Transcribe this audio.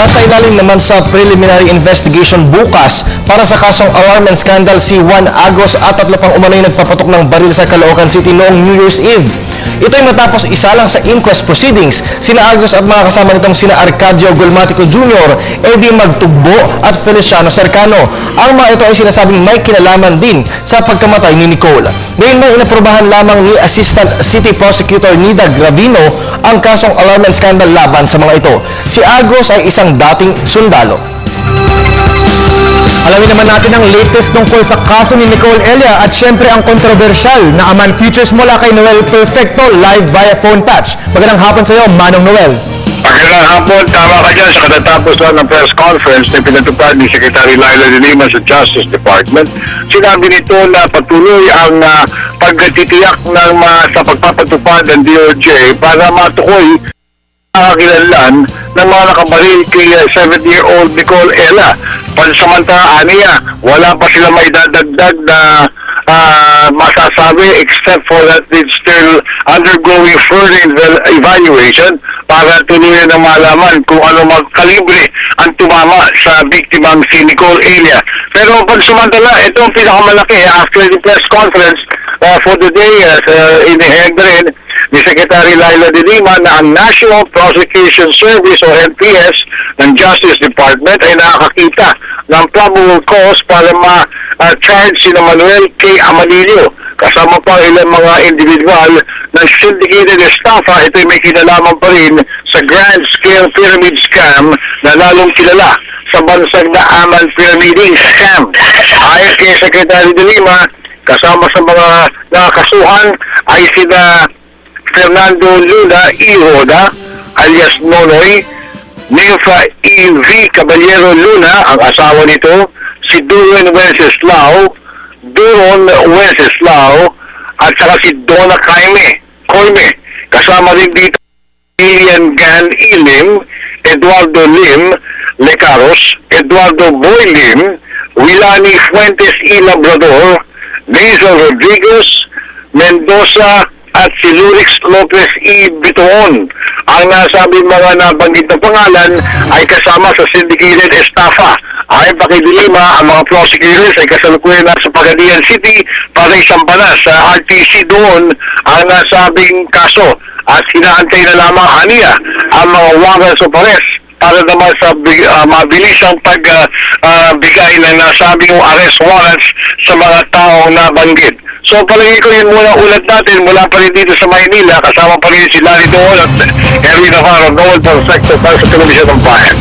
Sasailalim naman sa preliminary investigation bukas para sa kasong alarm and scandal si Juan Agos at tatlo pang umano'y nagpapatok ng baril sa Caloocan City noong New Year's Eve. Ito'y matapos isa lang sa inquest proceedings. Sina Agos at mga kasama nitong sina Arcadio Gulmatico Jr., Eddie Magtugbo at Feliciano Cercano. Ang mga ito ay sinasabing may kinalaman din sa pagkamatay ni Nicole. Ngayon may inaprobahan lamang ni Assistant City Prosecutor Nida Gravino ang kasong alarm and scandal laban sa mga ito. Si Agos ay isang dating sundalo. Alamin naman natin ang latest tungkol sa kaso ni Nicole Elia at syempre ang kontrobersyal na Aman Futures mula kay Noel Perfecto live via phone touch. Magandang hapon sa iyo, Manong Noel. Magandang hapon, tama ka dyan katatapos lang ng press conference na pinatupad ni Secretary Laila de Lima sa Justice Department. Sinabi nito na patuloy ang uh, pagtitiyak ng uh, sa pagpapatupad ng DOJ para matukoy nakakilanlan ng mga nakabaril kay uh, 70-year-old Nicole Ella. Pansamantala, niya, wala pa sila may dadagdag na ah, masasabi except for that it's still undergoing further eval- evaluation para tuluyan na malaman kung ano mag kalibre ang tumama sa biktimang si Nicole Elia. Pero pagsamantala, ito ang pinakamalaki after the press conference uh, for the day uh, iniheg na rin ni Secretary Laila de Lima na ang National Prosecution Service o NPS ng Justice Department ay nakakita ng probable cause para ma-charge si Manuel K. Amalillo kasama pa ilang mga individual ng syndicated estafa ito may kinalaman pa rin sa grand scale pyramid scam na lalong kilala sa bansag na Aman Pyramiding Scam. Ayon kay Secretary de Lima, kasama sa mga nakakasuhan ay sina Fernando Luna Ihoda alias Nonoy, Nympha E.V. Caballero Luna, ang asawa nito, si Duron Wenceslao, Duron Wenceslao, at saka si Donna Caime, Coime. Kasama rin dito Lilian Gan Ilim, Eduardo Lim, Lecaros, Eduardo Boy Lim, Wilani Fuentes E. Labrador, Mason Rodriguez, Mendoza, si Lurix Lopez E. Bitoon. Ang nasabing mga nabanggit na pangalan ay kasama sa syndicated estafa. Ayon pa kay ang mga prosecutors ay kasalukuyan na sa Pagadian City para isampana sa RTC doon ang nasabing kaso at hinaantay na lamang aniya ang mga warrants of arrest para naman sa bi- ah, mabilisang pagbigay ng nasabing arrest warrants sa mga taong nabanggit. So palagi ko yun muna ulat natin mula pa rin dito sa Maynila kasama pa rin si Larry Dool at Erwin Navarro, Noel Perfecto para sa Television ng Bayan.